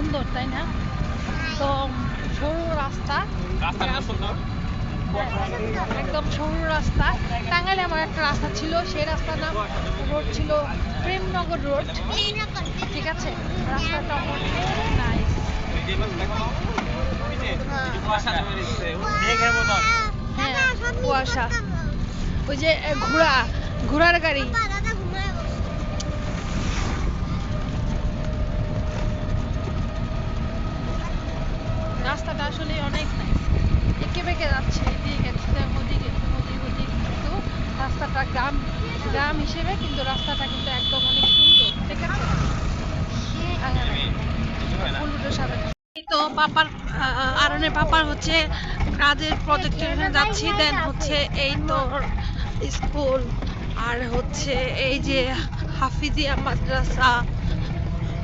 সুন্দর তাই না? তো সরু রাস্তা। একদম সরু রাস্তা। টাঙ্গাইলে আমার একটা রাস্তা ছিল সেই রাস্তার নাম রোড ছিল প্রেমনগর রোড। ঠিক আছে? রাস্তাটা অনেক নাইস হ্যাঁ কুয়াশা। ওই যে ঘোড়া ঘোড়ার গাড়ি। রাস্তাটা আসলে অনেক নাইস এঁকে বেঁকে যাচ্ছে, এদিক ওদিক ওদিক ওদিক কিন্তু রাস্তাটা গ্রাম গ্রাম হিসেবে কিন্তু রাস্তাটা কিন্তু একদম অনেক সুন্দর, ঠিক আছে? ফুলগুলো সামনে এই তো পাপার পাপার হচ্ছে কাজের প্রজেক্টের যাচ্ছি দেন হচ্ছে এই তো স্কুল, আর হচ্ছে এই যে হাফিজিয়া মাদ্রাসা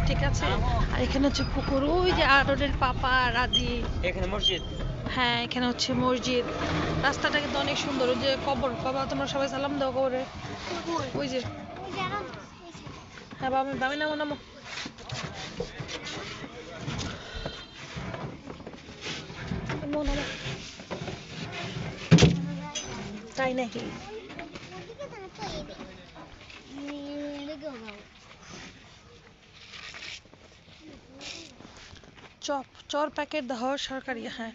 ঠিক আছে? আর এখানে হচ্ছে পুকুর ওই যে আরনের পাপা রাজি এখানে মসজিদ? হ্যাঁ এখানে হচ্ছে মসজিদ। রাস্তাটা কিন্তু অনেক সুন্দর ওই যে কবর। বাবা তোমরা সবাই সালাম দাও কবরে। ওই যে। হ্যাঁ বাবা বামি নামো, নামো। তাই নাকি? চপ, চর প্যাকেট দাও সরকারি হ্যাঁ।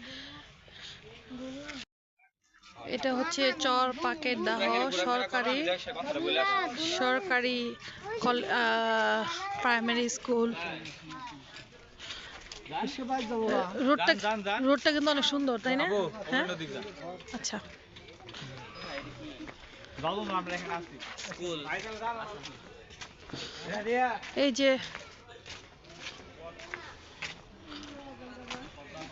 এটা হচ্ছে চর প্যাকেট দাহ সরকারি সরকারি প্রাইমারি স্কুল রোডটা রোডটা কিন্তু অনেক সুন্দর, তাই না? হ্যাঁ? আচ্ছা। এই যে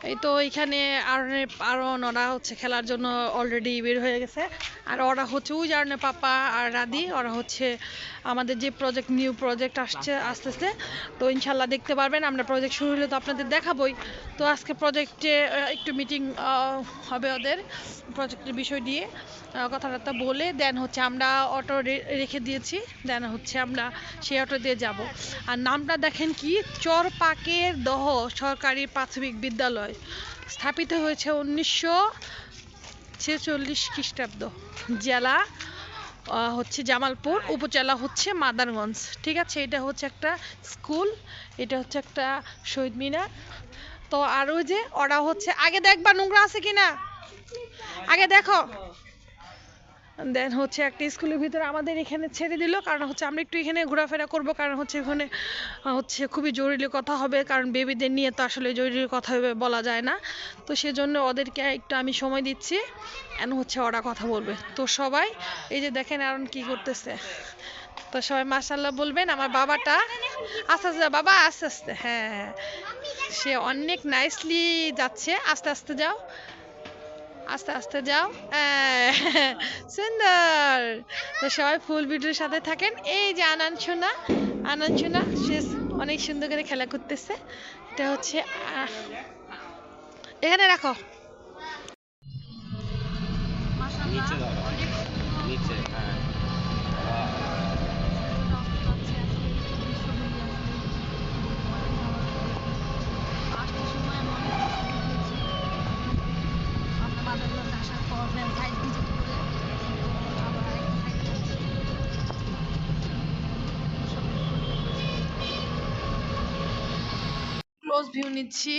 এই তো এখানে আর আরন ওরা হচ্ছে খেলার জন্য অলরেডি বের হয়ে গেছে। আর ওরা হচ্ছে, ওই জারনে পাপা আর রাদি, ওরা হচ্ছে আমাদের যে প্রজেক্ট নিউ প্রজেক্ট আসছে, আসতেছে। তো ইনশাল্লাহ দেখতে পারবেন, আমরা প্রজেক্ট শুরু হলে তো আপনাদের দেখাবই। তো আজকে প্রজেক্টে একটু মিটিং হবে ওদের প্রজেক্টের বিষয় নিয়ে। কথাবার্তা বলে দেন হচ্ছে আমরা অটো রেখে দিয়েছি। দেন হচ্ছে আমরা সেই অটো দিয়ে যাব। আর নামটা দেখেন কি? চরপাকের দহ সরকারি প্রাথমিক বিদ্যালয়। স্থাপিত হয়েছে উনিশশো ছেচল্লিশ খ্রিস্টাব্দ। জেলা হচ্ছে জামালপুর, উপজেলা হচ্ছে মাদারগঞ্জ। ঠিক আছে, এটা হচ্ছে একটা স্কুল, এটা হচ্ছে একটা শহীদ মিনার। তো আর ওই যে ওরা হচ্ছে, আগে দেখবা নোংরা আছে কিনা? আগে দেখো। দেন হচ্ছে একটা স্কুলের ভিতরে আমাদের এখানে ছেড়ে দিল। কারণ হচ্ছে আমরা একটু এখানে ঘোরাফেরা করব। কারণ হচ্ছে এখানে হচ্ছে খুবই জরুরি কথা হবে। কারণ বেবিদের নিয়ে তো আসলে জরুরি কথা হবে বলা যায় না। তো সেজন্য ওদেরকে একটু আমি সময় দিচ্ছি। এন হচ্ছে ওরা কথা বলবে। তো সবাই, এই যে দেখেন আরন কি করতেছে। তো সবাই মাশাল্লাহ বলবেন, আমার বাবাটা আস্তে আস্তে, বাবা আস্তে আস্তে হ্যাঁ হ্যাঁ সে অনেক নাইসলি যাচ্ছে। আস্তে আস্তে যাও। আস্তে আস্তে যাও। আহ, সুন্দর। তো সবাই ফুল ভিডিওর সাথে থাকেন। এই যে আনান সোনা আনান সোনা সে অনেক সুন্দর করে খেলা করতেছে। এটা হচ্ছে আহ, এখানে রাখো। নিচে নিচে হ্যাঁ। ক্লোজ ভিউ নিচ্ছি।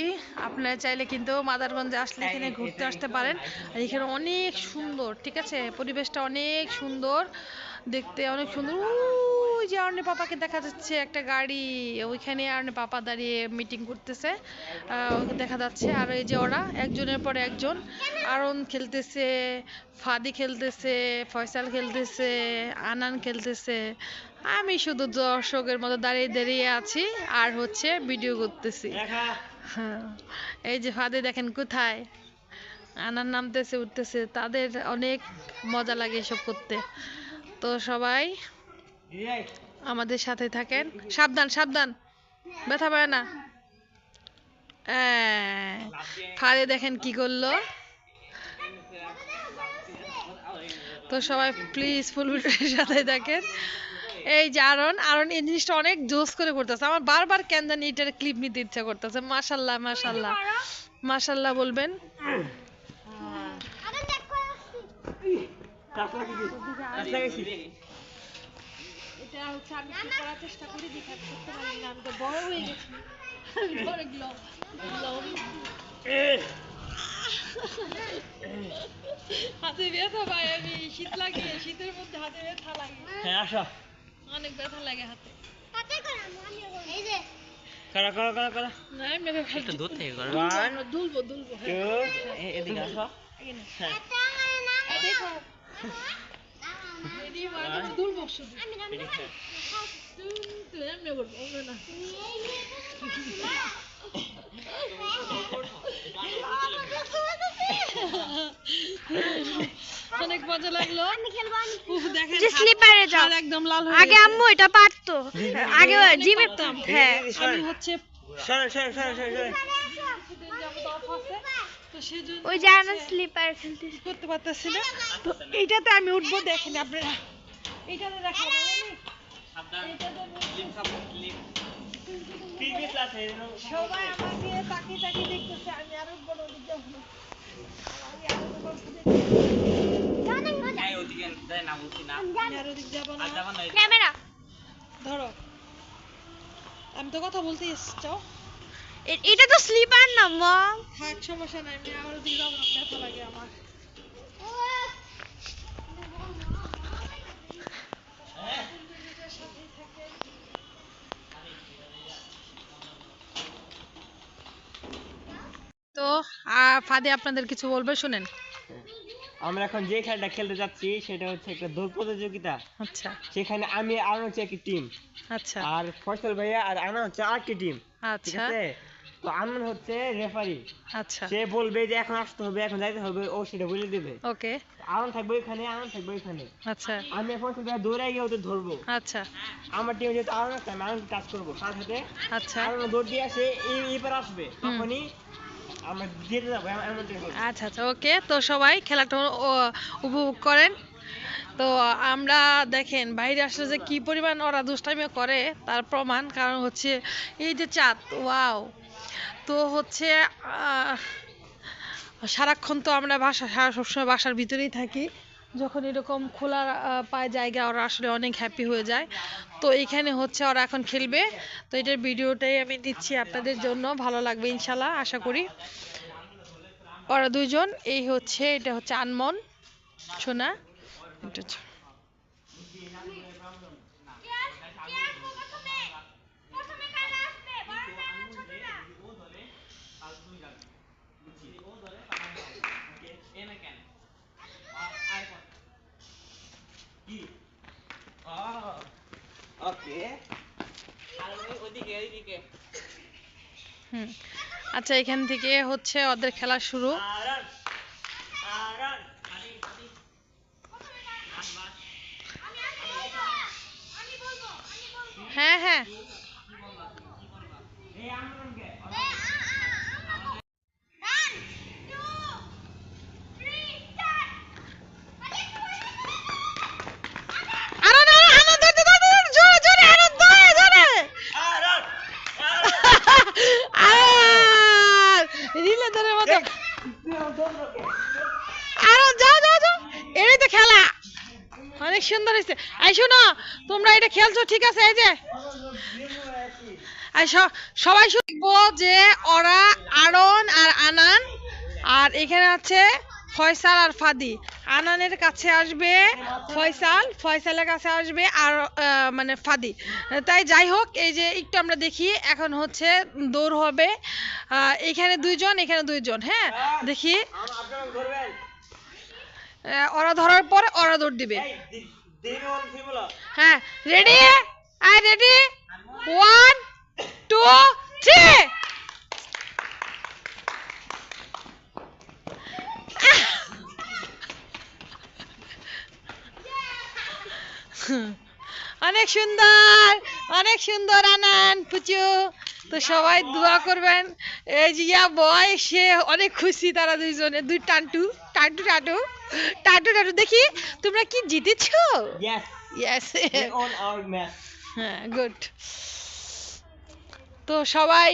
আপনারা চাইলে কিন্তু মাদারগঞ্জে আসলে এখানে ঘুরতে আসতে পারেন। আর এখানে অনেক সুন্দর ঠিক আছে? পরিবেশটা অনেক সুন্দর। দেখতে অনেক সুন্দর। ওই যে আর্নে পাপাকে দেখা যাচ্ছে একটা গাড়ি ওইখানে আর্নে পাপা দাঁড়িয়ে মিটিং করতেছে। দেখা যাচ্ছে। আর এই যে ওরা একজনের পর একজন। আরন খেলতেছে ফাদি খেলতেছে ফয়সাল খেলতেছে আনান খেলতেছে। আমি শুধু দর্শকের মতো দাঁড়িয়ে দাঁড়িয়ে আছি আর হচ্ছে ভিডিও করতেছি। হ্যাঁ, এই যে ফাদে দেখেন কোথায়? আনার নামতেছে উঠতেছে। তাদের অনেক মজা লাগে এসব করতে। তো সবাই আমাদের সাথে থাকেন। সাবধান সাবধান। ব্যথা পায় না। ফাদে দেখেন কি করল। তো সবাই প্লিজ ফুল ভিডিওর সাথে থাকেন। এই যে আরন আরন এই জিনিসটা অনেক জোস করে করতেছে। আমার বারবার কেন জানি এটার ক্লিপ নিতে ইচ্ছা করতেছে। মাশাল্লাহ মাশাল্লাহ। মাশাল্লাহ বলবেন। এটা হচ্ছে আমি কি করার চেষ্টা করি দেখাতে করতে পারি না আমি তো বড় হয়ে গেছি। গ্লো হাতে ব্যথা পাই আমি শীত লাগে শীতের মধ্যে হাতে ব্যথা লাগে। হ্যাঁ আসো। অনেক ব্যথা লাগে হাতে। করো করো। করো করো না আমি মেঘা খাই থেকে করো। দুলবো দুলবো। এদিকে আসো। এখানে। এই দেখো অনেক মজা লাগল। যে স্লিপারে যাও। একদম লাল হয়ে আগে আম্মু এটা পারতো। আগে অনেক জিমে। হ্যাঁ। আমি হচ্ছে সরো সরো সরো সরো সরো কিছুদিন যাবত off আছে, তো সেজন্য ওই জানা হচ্ছে স্লিপার করতে পারতেছি না। তো এইটাতে আমি উঠবো দেখেন আপনারা। এইটাতে আমি। তাকিয়ে তাকিয়ে দেখতেছে আরও বড় দিক ধরো। তো কথা বলতে এসছি চাও এটা তো স্লিপার না মম। থাক সমস্যা নাই আমি আরও দিক যাব ব্যথা লাগে আমার। তো আহ, ফাদে আপনাদের কিছু বলবে শুনেন। আমরা এখন যে খেলাটা খেলতে যাচ্ছি সেটা হচ্ছে একটা দৌড় প্রতিযোগিতা। আচ্ছা। সেখানে আমি আর হচ্ছে একটি টিম আচ্ছা। আর ফয়সাল ভাইয়া আর আনা হচ্ছে আরেকটি টিম ঠিক আচ্ছা। আছে? তো আনন্দ হচ্ছে রেফারি আচ্ছা। সে বলবে যে এখন আসতে হবে এখন যাইতে হবে। ও সেটা বলে দেবে। ওকে। আনন্দ থাকবে ওইখানে আনন্দ থাকবে ওইখানে। আচ্ছা। আমি এখন ভাইয়া দৌড়ে গিয়ে ওদের ধরবো। আচ্ছা। আমার টিম যেহেতু আনন্দ আছে আমি কাজ করব সাথে সাথে। আচ্ছা। দৌড় দিয়ে আসে এই এবার আসবে। তখনই আমরা যেতে যাব। আচ্ছা আচ্ছা ওকে। তো সবাই খেলাটা উপভোগ করেন। তো আমরা দেখেন বাইরে আসলে যে কি পরিমাণ ওরা দুষ্টামি করে তার প্রমাণ কারণ হচ্ছে এই যে চাঁদ। ওয়াও। তো হচ্ছে সারাক্ষণ তো আমরা বাসা, সারা সবসময় বাসার ভিতরেই থাকি। যখন এরকম খোলা পায় জায়গা, ওরা আসলে অনেক হ্যাপি হয়ে যায়। তো এখানে হচ্ছে ওরা এখন খেলবে। তো এটার ভিডিওটাই আমি দিচ্ছি আপনাদের জন্য। ভালো লাগবে ইনশাল্লাহ, আশা করি। ওরা দুইজন, এই হচ্ছে, এটা হচ্ছে আনমন, সোনা। এটা হচ্ছে- ওকে ওইদিকে ওইদিকে হুম। আচ্ছা এখান থেকে হচ্ছে ওদের খেলা শুরু। আরান আরান। হ্যাঁ হ্যাঁ আরও না আরও ধরতে ধরতে ধরতে, জোরে জোরে আরও ধরে ধরে আরান আর রিলে ধরে মতো আরও যাও যাও যাও এটাই তো খেলা অনেক সুন্দর হয়েছে তোমরা এটা খেলছো, ঠিক আছে? এই যে। সবাই শুনব যে ওরা আরন আর আনান, আর এখানে আছে ফয়সাল আর ফাদি। আনানের কাছে আসবে ফয়সাল, ফয়সালের কাছে আসবে আর মানে ফাদি। তাই যাই হোক, এই যে একটু আমরা দেখি, এখন হচ্ছে দৌড় হবে। এখানে দুইজন এখানে দুইজন হ্যাঁ? দেখি। ওরা ধরার পরে ওরা দৌড় দিবে। হ্যাঁ ready ready one two three অনেক সুন্দর অনেক সুন্দর আনান পুচু তো সবাই দোয়া করবেন। এই যে বয়, সে অনেক খুশি তারা দুইজনে। দুই টান্টু টান্টু টাটু টাটু টাটু দেখি তোমরা কি জিতেছো? ইয়েস ইয়েস হ্যাঁ গুড তো সবাই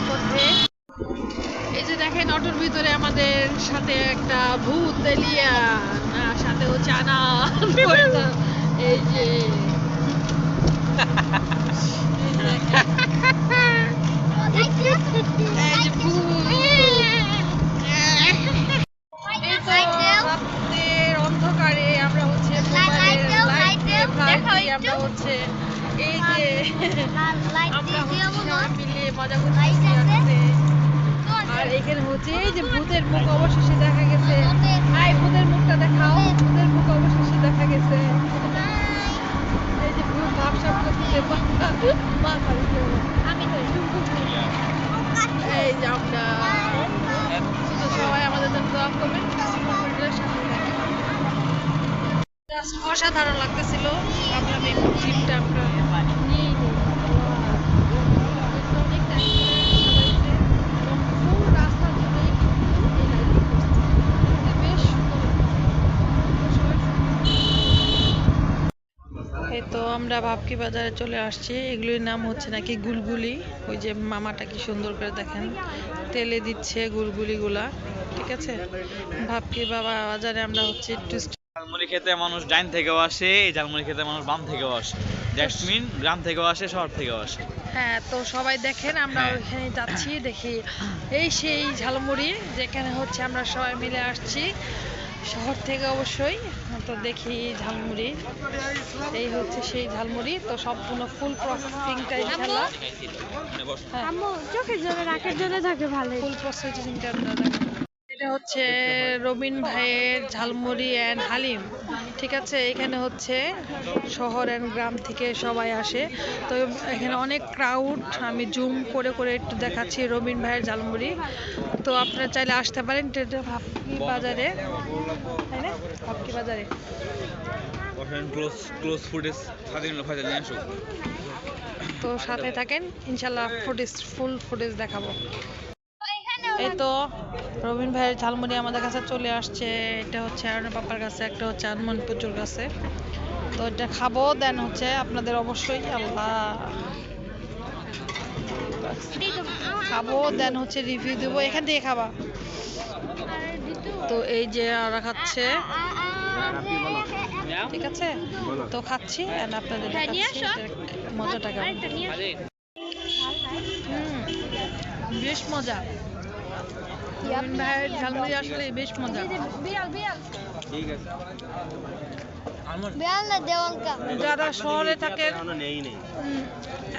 জঙ্গলের মধ্যে এই যে দেখেন অটোর ভিতরে আমাদের সাথে একটা ভূত দেলিয়া না সাথে হচ্ছে আনা এই যে। অন্ধকারে আমরা হচ্ছে আমরা এই যে আমরা মজা আজকে। আর এখানে হচ্ছে এই যে ভূতের মুখ অবশেষে দেখা গেছে। হাই ভূতের মুখটা দেখাও। ভূতের মুখ অবশেষে দেখা গেছে। এই যে ভূত ভাবসাব করতেছে মাথা আমি এই যে আমরা। সবাই আমাদের জন্য দোয়া করবেন। অসাধারণ লাগতেছিল। ভাবলাম এই ট্রিপটা আমরা নিয়েই নিই। অনেক time ধরে চালাইছে এবং full রাস্তা জুড়েই কিন্তু এই lighting করছে। এটা বেশ সুন্দর এই তো আমরা ভাবকি বাজারে চলে আসছি। এগুলির নাম হচ্ছে নাকি গুলগুলি। ওই যে মামাটা কি সুন্দর করে দেখেন। তেলে দিচ্ছে গুলগুলিগুলা। ঠিক আছে? ভাবকি বাবা বাজারে আমরা হচ্ছে একটু ঝালমুড়ি খেতে মানুষ ডাইন থেকেও আসে এই ঝালমুড়ি খেতে মানুষ বাম থেকেও আসে। দ্যাটস মিন গ্রাম থেকেও আসে শহর থেকেও আসে। হ্যাঁ তো সবাই দেখেন আমরা হ্যাঁ। ওইখানে যাচ্ছি দেখি। এই সেই ঝালমুড়ি যেখানে হচ্ছে আমরা সবাই মিলে আসছি। শহর থেকে অবশ্যই তো দেখি ঝালমুড়ি। এই হচ্ছে সেই ঝালমুড়ি তো সম্পূর্ণ ফুল প্রসেসিংটা ইনশাল্লাহ চোখের জন্য থাকে ভালো ফুল প্রসেসিংটা এটা হচ্ছে রবিন ভাইয়ের ঝালমুড়ি অ্যান্ড হালিম। ঠিক আছে এখানে হচ্ছে শহর অ্যান্ড গ্রাম থেকে সবাই আসে। তো এখানে অনেক ক্রাউড আমি জুম করে করে একটু দেখাচ্ছি রবিন ভাইয়ের ঝালমুড়ি তো আপনারা চাইলে আসতে পারেন ভাবকি বাজারে তাই না? ভাবকি বাজারে। ক্লোজ ক্লোজ ফুটেজ স্বাধীন ফাইজা নিয়ে আসো তো? সাথে থাকেন ইনশাল্লাহ ফুটেজ ফুল ফুটেজ দেখাবো। এই তো রবিন ভাইয়ের ঝালমুড়ি আমাদের কাছে চলে আসছে। এটা হচ্ছে আরনের পাপার কাছে একটা হচ্ছে আনমন প্রচুর কাছে। তো এটা খাব দেন হচ্ছে আপনাদের অবশ্যই আল্লাহ। খাব দেন হচ্ছে রিভিউ দেবো। এখান থেকে খাবা। তো এই যে ওরা খাচ্ছে। ঠিক আছে? তো খাচ্ছি and আপনাদের হ্যাঁ, মজাটা বেশ মজা। রবিন ভাইয়ের ঝালমুড়ি আসলে বেশ মজা। ঠিক আছে। যারা শহরে থাকেন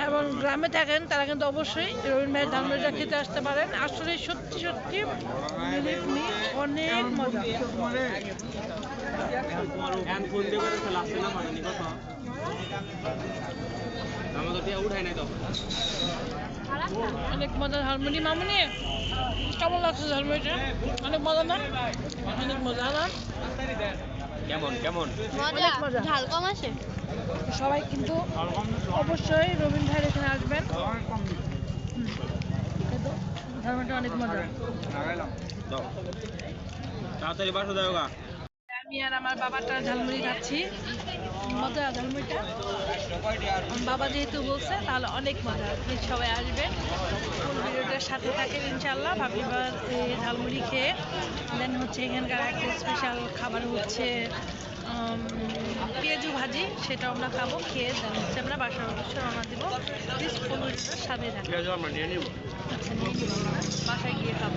এবং গ্রামে থাকেন তারা কিন্তু অবশ্যই রবিন ভাইয়ের ঝালমুড়িটা খেতে আসতে পারেন। আসলে সত্যি সত্যি অনেক মজা। না মানে নি কত আমাদের টিয়া উঠাই নাই তো। অনেক মজা ঝালমুড়ি মামুনি কেমন লাগছে ঝালমুড়িটা অনেক মজা না? অনেক মজা না? কেমন কেমন? মজা মজা। ঝাল কম আছে? সবাই কিন্তু অবশ্যই রবীন্দ্র ভাইয়ের এখানে আসবেন। অনেক মজা। তাড়াতাড়ি বাসো আমি আর আমার বাবাটা ঝালমুড়ি খাচ্ছি। মজা ঝালমুড়িটা। বাবা যেহেতু বলছে তাহলে অনেক মজা। সবাই আসবেন। সাথে থাকেন ইনশাল্লাহ ভাবিবার এই ঝালমুড়ি খেয়ে দেন হচ্ছে এখানকার একটা স্পেশাল খাবার হচ্ছে পেঁয়াজু ভাজি সেটা আমরা খাব খেয়ে দেন হচ্ছে আমরা বাসার উদ্দেশ্যে রওনা দিব। প্লিজ সাথে আচ্ছা নিয়ে নিবো আমরা। বাসায় গিয়ে খাব।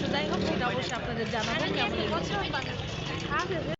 তো যাই হোক সেটা অবশ্যই আপনাদের জানাব কেমন